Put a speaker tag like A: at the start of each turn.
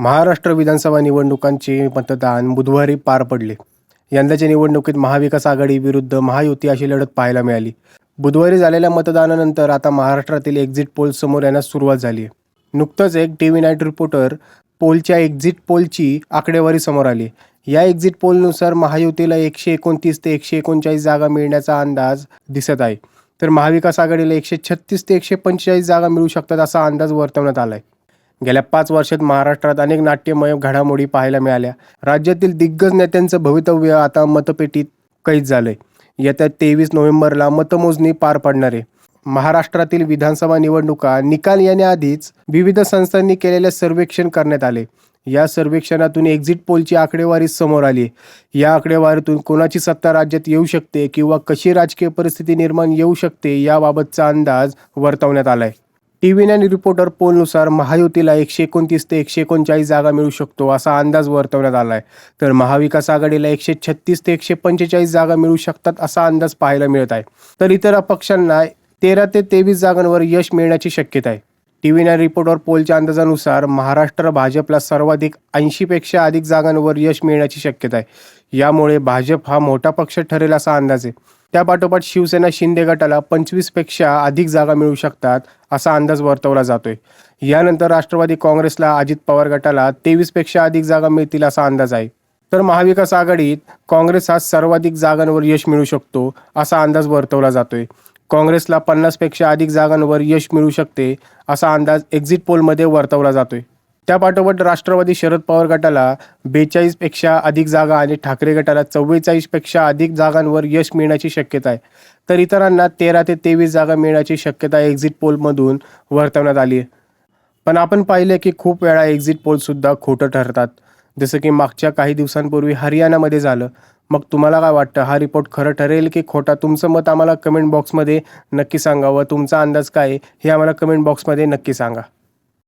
A: महाराष्ट्र विधानसभा निवडणुकांचे मतदान बुधवारी पार पडले. यंदाच्या निवडणुकीत महाविकास आघाडी विरुद्ध महायुती अशी लढत पाहायला मिळाली. बुधवारी झालेल्या मतदानानंतर आता महाराष्ट्रातील एक्झिट पोल समोर येण्यास सुरुवात झाली आहे. नुकतंच एक टी व्ही नाईट रिपोर्टर पोलच्या एक्झिट पोलची आकडेवारी समोर आली या एक्झिट पोलनुसार महायुतीला एकशे एकोणतीस ते एकशे एकोणचाळीस जागा मिळण्याचा अंदाज दिसत आहे. तर महाविकास आघाडीला एकशे छत्तीस ते एकशे पंचेचाळीस जागा मिळू शकतात असा अंदाज वर्तवण्यात आला आहे गेल्या पाच वर्षात महाराष्ट्रात अनेक नाट्यमय घडामोडी पाहायला मिळाल्या. राज्यातील दिग्गज नेत्यांचं भवितव्य आता मतपेटीत कैद झालंय. येत्या तेवीस नोव्हेंबरला मतमोजणी पार पडणार आहे. महाराष्ट्रातील विधानसभा निवडणुका निकाल येण्याआधीच विविध संस्थांनी केलेले सर्वेक्षण करण्यात आले. या सर्वेक्षणातून एक्झिट पोलची आकडेवारी समोर आली या आकडेवारीतून कोणाची सत्ता राज्यात येऊ शकते किंवा कशी राजकीय परिस्थिती निर्माण येऊ शकते याबाबतचा अंदाज वर्तवण्यात आलाय. टी व्ही नाईन रिपोर्टर पोलनुसार महायुतीला एकशे एकोणतीस ते एकशे एकोणचाळीस जागा मिळू शकतो असा अंदाज वर्तवण्यात आला आहे तर महाविकास आघाडीला एकशे छत्तीस ते एकशे पंचेचाळीस जागा मिळू शकतात असा अंदाज पाहायला मिळत आहे. तर इतर अपक्षांना तेरा ते तेवीस जागांवर यश मिळण्याची शक्यता आहे. टी व्ही नाईन रिपोर्टर पोलच्या अंदाजानुसार महाराष्ट्र भाजपला सर्वाधिक ऐंशीपेक्षा अधिक जागांवर यश मिळण्याची शक्यता आहे. यामुळे भाजप हा मोठा पक्ष ठरेल असा अंदाज आहे. त्यापाठोपाठ शिवसेना शिंदे गटाला पंचवीसपेक्षा अधिक जागा मिळू शकतात असा अंदाज वर्तवला जातोय. यानंतर राष्ट्रवादी काँग्रेसला अजित पवार गटाला तेवीसपेक्षा अधिक जागा मिळतील असा अंदाज आहे. तर महाविकास आघाडीत काँग्रेस हा सर्वाधिक जागांवर यश मिळू शकतो असा अंदाज वर्तवला जातोय. काँग्रेसला पन्नासपेक्षा अधिक जागांवर यश मिळू शकते असा अंदाज एक्झिट पोलमध्ये वर्तवला जातोय. त्यापाठोपाठ राष्ट्रवादी शरद पवार गटाला बेचाळीसपेक्षा अधिक जागा आणि ठाकरे गटाला चव्वेचाळीसपेक्षा अधिक जागांवर यश मिळण्याची शक्यता आहे. तर इतरांना तेरा ते तेवीस जागा मिळण्याची शक्यता एक्झिट पोलमधून वर्तवण्यात आली आहे. पण आपण पाहिले की खूप वेळा एक्झिट पोलसुद्धा खोटं ठरतात. जसं की मागच्या काही दिवसांपूर्वी हरियाणामध्ये झालं. मग तुम्हाला काय वाटतं? हा रिपोर्ट खरं ठरेल की खोटा? तुमचं मत आम्हाला कमेंट बॉक्समध्ये नक्की सांगा व तुमचा अंदाज काय आहे हे आम्हाला कमेंट बॉक्समध्ये नक्की सांगा.